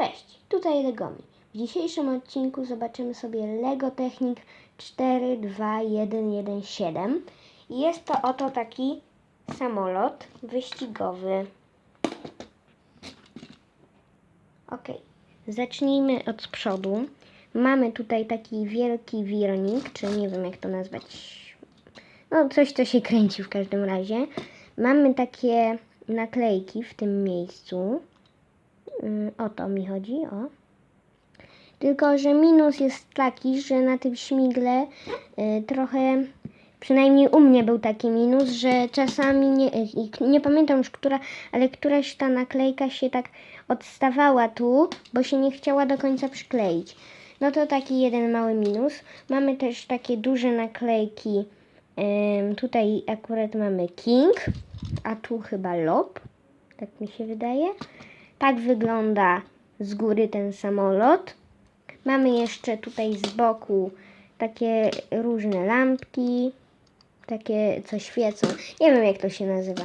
Cześć, tutaj Legomi. W dzisiejszym odcinku zobaczymy sobie Lego Technik 42117. I Jest to oto taki samolot wyścigowy. Ok, zacznijmy od przodu. Mamy tutaj taki wielki wirnik, czy nie wiem jak to nazwać. No, coś, co się kręci w każdym razie. Mamy takie naklejki w tym miejscu. Mm, O to mi chodzi, o. Tylko, że minus jest taki, że na tym śmigle y, trochę, przynajmniej u mnie był taki minus, że czasami, nie, y, nie pamiętam już która, ale któraś ta naklejka się tak odstawała tu, bo się nie chciała do końca przykleić. No to taki jeden mały minus. Mamy też takie duże naklejki. Tutaj akurat mamy King, a tu chyba Lob. Tak mi się wydaje. Tak wygląda z góry ten samolot. Mamy jeszcze tutaj z boku takie różne lampki, takie co świecą. Nie wiem jak to się nazywa.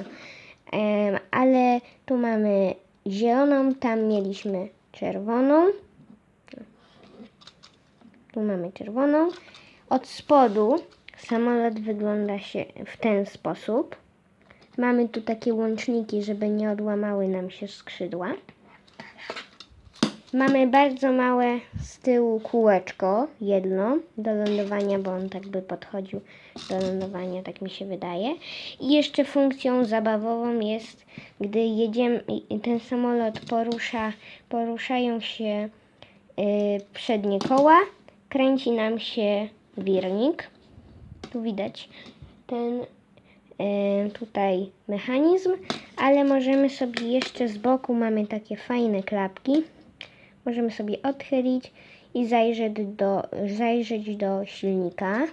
Ale tu mamy zieloną, tam mieliśmy czerwoną. Tu mamy czerwoną. Od spodu samolot wygląda się w ten sposób. Mamy tu takie łączniki, żeby nie odłamały nam się skrzydła. Mamy bardzo małe z tyłu kółeczko, jedno, do lądowania, bo on tak by podchodził do lądowania, tak mi się wydaje. I jeszcze funkcją zabawową jest, gdy jedziemy, ten samolot porusza, poruszają się y, przednie koła, kręci nam się wirnik. Tu widać ten tutaj mechanizm, ale możemy sobie jeszcze z boku mamy takie fajne klapki. Możemy sobie odchylić i zajrzeć do, zajrzeć do silnika.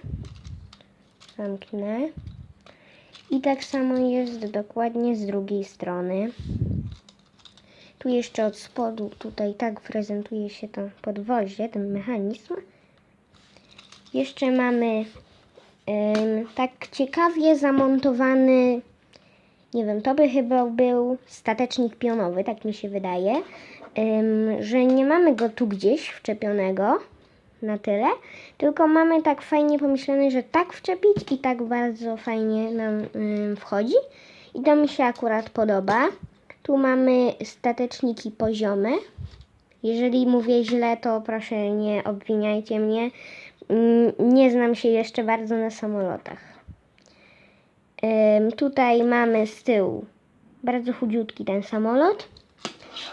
Zamknę. I tak samo jest dokładnie z drugiej strony. Tu jeszcze od spodu, tutaj tak prezentuje się to podwozie, ten mechanizm. Jeszcze mamy tak ciekawie zamontowany, nie wiem, to by chyba był statecznik pionowy, tak mi się wydaje, że nie mamy go tu gdzieś wczepionego na tyle, tylko mamy tak fajnie pomyślane, że tak wczepić i tak bardzo fajnie nam wchodzi i to mi się akurat podoba. Tu mamy stateczniki poziome. Jeżeli mówię źle, to proszę nie obwiniajcie mnie. Mm, Nie znam się jeszcze bardzo na samolotach. Tutaj mamy z tyłu bardzo chudziutki ten samolot.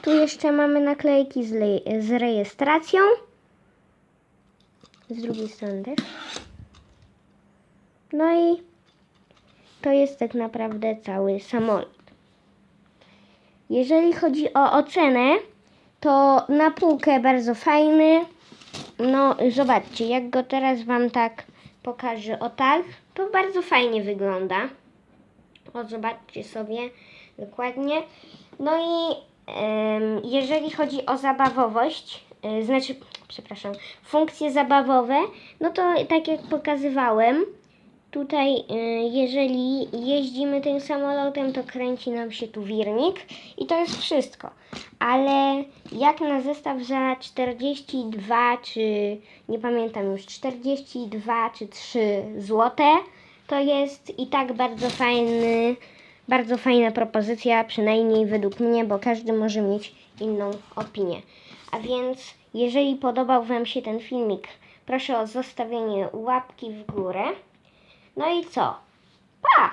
Tu jeszcze mamy naklejki z, z rejestracją. Z drugiej strony też. No i to jest tak naprawdę cały samolot. Jeżeli chodzi o ocenę, to na półkę bardzo fajny. No, zobaczcie, jak go teraz Wam tak pokażę, o tak, to bardzo fajnie wygląda. O, zobaczcie sobie dokładnie. No i jeżeli chodzi o zabawowość, y, znaczy, przepraszam, funkcje zabawowe, no to tak jak pokazywałem, Tutaj, y, jeżeli jeździmy tym samolotem, to kręci nam się tu wirnik i to jest wszystko. Ale jak na zestaw za 42 czy nie pamiętam już 42 czy 3 złote, to jest i tak bardzo fajny, bardzo fajna propozycja, przynajmniej według mnie, bo każdy może mieć inną opinię. A więc, jeżeli podobał Wam się ten filmik, proszę o zostawienie łapki w górę. No i co? Pa!